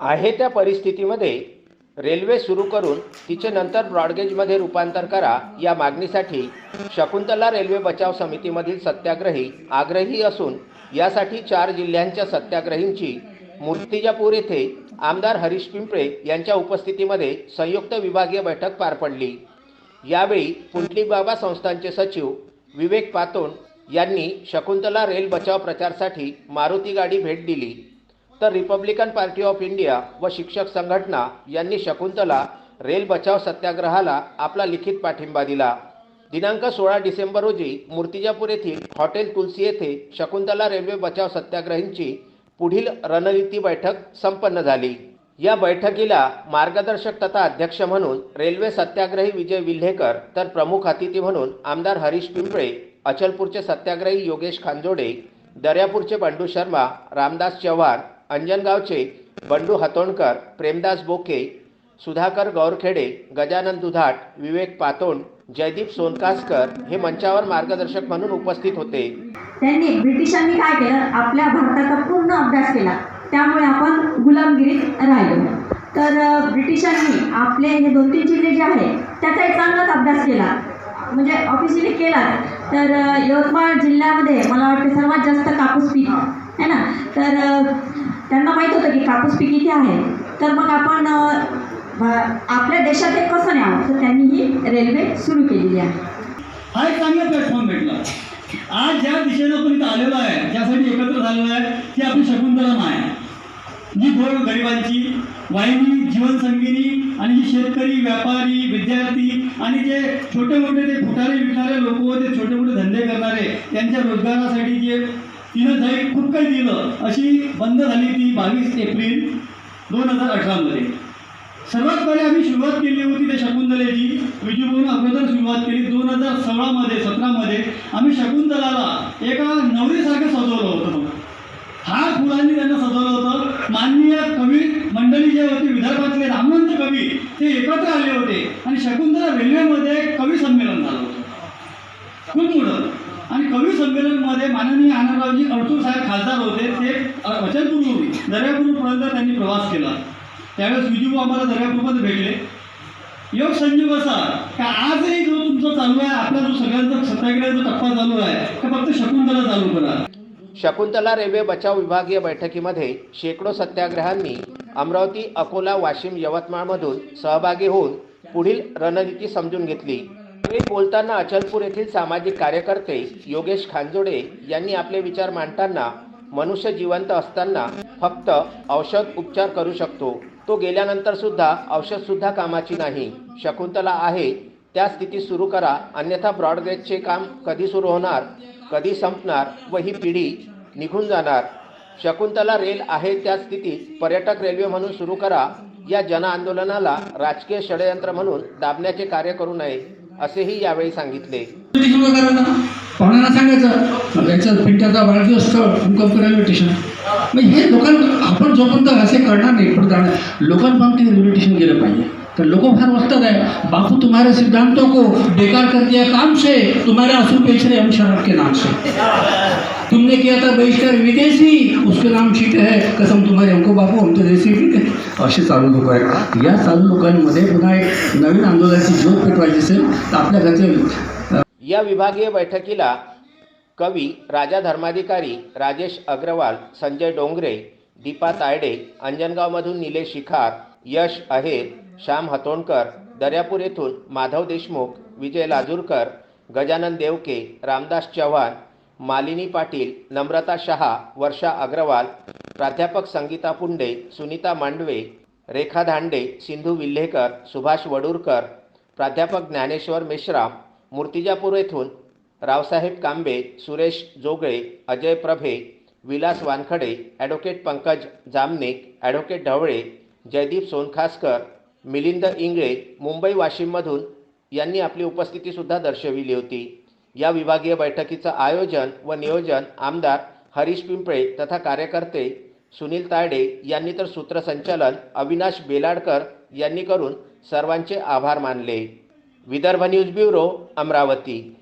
आहे त्या परिस्थितीमध्ये रेल्वे सुरू करून तिचे नंतर ब्रॉडगेजमध्ये रूपांतर करा या मागणीसाठी शकुंतला रेल्वे बचाव समितीमधील सत्याग्रही आग्रही असून यासाठी चार जिल्ह्यांच्या सत्याग्रहींची मूर्तिजापूर येथे आमदार हरीश पिंपळे यांच्या उपस्थितीमध्ये संयुक्त विभागीय बैठक पार पडली. यावेळी पुंटली बाबा संस्थांचे सचिव विवेक पातोंड यांनी शकुंतला रेल बचाव प्रचारसाठी मारुती गाडी भेट दिली. तर रिपब्लिकन पार्टी ऑफ इंडिया व शिक्षक संघटना यांनी शकुंतला रेल बचाव सत्याग्रहाला आपला लिखित पाठिंबा दिला. दिनांक सोळा डिसेंबर रोजी मूर्तिजापूर येथील हॉटेल तुलसी येथे शकुंतला रेल्वे बचाव सत्याग्रहींची पुढील रणनीती बैठक संपन्न झाली. या बैठकीला मार्गदर्शक तथा अध्यक्ष म्हणून रेल्वे सत्याग्रही विजय विल्हेकर तर प्रमुख अतिथी म्हणून आमदार हरीश पिंपळे अचलपूरचे सत्याग्रही योगेश खांजोडे दर्यापूरचे बंडू शर्मा रामदास चव्हाण अंजनगावचे बंडू हतोंडकर प्रेमदास बोके सुधाकर गौरखेडे गजानन दुधाट विवेक पातोंड जयदीप सोनकासकर हे मंचावर मार्गदर्शक म्हणून उपस्थित होते. त्यांनी ब्रिटिशांनी काय केलं? आपल्या भारताचा पूर्ण अभ्यास केला. त्यामुळे आपण गुलामगिरीत राहिलो. तर ब्रिटिशांनी आपले हे दोन तीन जिल्हे जे आहे त्याचा एक चांगलाच अभ्यास केला. म्हणजे ऑफिशियली केला तर यवतमाळ जिल्ह्यामध्ये मला वाटतं सर्वात जास्त कापूस पीक. आहे ना? तर त्यांना माहीत होतं की कापूस पीक इथे आहे. तर मग आपण आपल्या देशात हे कसं न्यावं? तर त्यांनी ही रेल्वे सुरू केलेली आहे. हा एक चांगला प्लॅटफॉर्म भेटला. आज ज्या दिशेनं आपण इथं आलेलो आहे ज्यासाठी एकत्र झालेलो आहे ती आपली शकुंतला माय जी गोड गरिबांची वाहिनी जीवनसंगिनी आणि जी शेतकरी व्यापारी विद्यार्थी आणि जे छोटे मोठे ते फुटारे विकणारे लोक ते छोटे मोठे धंदे करणारे त्यांच्या रोजगारासाठी जे तिनं जय खूप काही दिलं अशी बंद झाली ती बावीस एप्रिल दोन हजार अठरामध्ये. सर्वात पहिले आम्ही सुरुवात केली होती त्या शकुंतलेची. विजूभाऊन अगोदर सुरुवात केली दोन हजार सोळामध्ये सतरामध्ये. आम्ही शकुंतलाला एका नवरीसारखं सजवलं होतं हा फुलांनी त्यांना सजवलं होतं. माननीय कवी मंडळी जे होते विदर्भातले रामवंत कवी ते एकत्र आले होते. आणि शकुंतला रेल्वेमध्ये कवी संमेलन झालं होतं खूप मोठं आणि कवी मध्ये माननीय आनंदरावजी अडसूळ साहेब खासदार होते. ते अचलपूरवरून दर्यापूरपर्यंत त्यांनी प्रवास केला. त्यावेळेस विजू आम्हाला दर्यापूरमध्ये भेटले. योग संजीव असा का आजही जो तुमचा चालू आहे आपला जो सगळ्यांचा सत्याग्रह जो टप्पा चालू आहे का फक्त शकुंतला चालू करा. शकुंतला रेल्वे बचाव विभागीय बैठकीमध्ये शेकडो सत्याग्रहांनी अमरावती अकोला वाशिम यवतमाळमधून सहभागी होऊन पुढील रणनीती समजून घेतली. यावेळी बोलताना अचलपूर येथील सामाजिक कार्यकर्ते योगेश खांजोडे यांनी आपले विचार मांडताना मनुष्य जिवंत असताना फक्त औषध उपचार करू शकतो. तो गेल्यानंतर सुद्धा औषध सुद्धा कामाची नाही. शकुंतला आहे. त्या स्थिती सुरू करा. अन्यथा ब्रॉडगेजचे काम कधी सुरू होणार कधी संपणार व ही पिढी निघून जाणार. शकुंतला रेल आहे त्या स्थितीत पर्यटक रेल्वे म्हणून सुरू करा. या जनआंदोलनाला राजकीय षडयंत्र म्हणून दाबण्याचे कार्य करू नये. असेही यावेळी सांगितले. स्टेशनवर करायला पाहुण्यांना सांगायचं याचं पिंट्याचा वाढदिवस स्थळ भूकंप रेल्वे स्टेशन मग हे लोकांना आपण जोपर्यंत असे करणार नाही पण जाणार लोकांपर्यंत ते रेल्वे स्टेशन गेलं पाहिजे. तर लोक फार वस्तत आहे. बापू तुम्हारे सिद्धांतों को बेकार कर दिया काम से. तुम्हारे आंसू पेचरे हम शराब के नाम से. तुमने किया था बहिष्कार विदेशी। उसके नाम शीट है। कसम तुम्हारे हमको बापू हम तो देसी ठीक आहे असे चालू लोक आहेत. या चालू लोकांमध्ये पुन्हा एक नवीन आंदोलनाची ज्योत पेटवायची असेल तर आपल्या घरचे या विभागीय बैठकीला कवी राजा धर्माधिकारी राजेश अग्रवाल संजय डोंगरे दीपा तायडे अंजनगावमधून निलेश शिखार यश अहेर श्याम हतोंडकर दर्यापूर येथून माधव देशमुख विजय लाजूरकर गजानन देवके रामदास चव्हाण मालिनी पाटील नम्रता शहा वर्षा अग्रवाल प्राध्यापक संगीता पुंडे सुनीता मांडवे रेखा धांडे सिंधू विल्हेकर सुभाष वडूरकर प्राध्यापक ज्ञानेश्वर मेश्राम मूर्तिजापूर येथून रावसाहेब कांबे सुरेश जोगळे अजय प्रभे विलास वानखडे ॲडव्होकेट पंकज जामनिक ॲडव्होकेट ढवळे जयदीप सोनखासकर मिलिंद इंगळे मुंबई वाशिममधून यांनी आपली उपस्थितीसुद्धा दर्शविली होती. या विभागीय बैठकीचं आयोजन व नियोजन आमदार हरीश पिंपळे तथा कार्यकर्ते सुनील तायडे यांनी तर सूत्रसंचालन अविनाश बेलाडकर यांनी करून सर्वांचे आभार मानले. Vidarbha news bureau Amravati.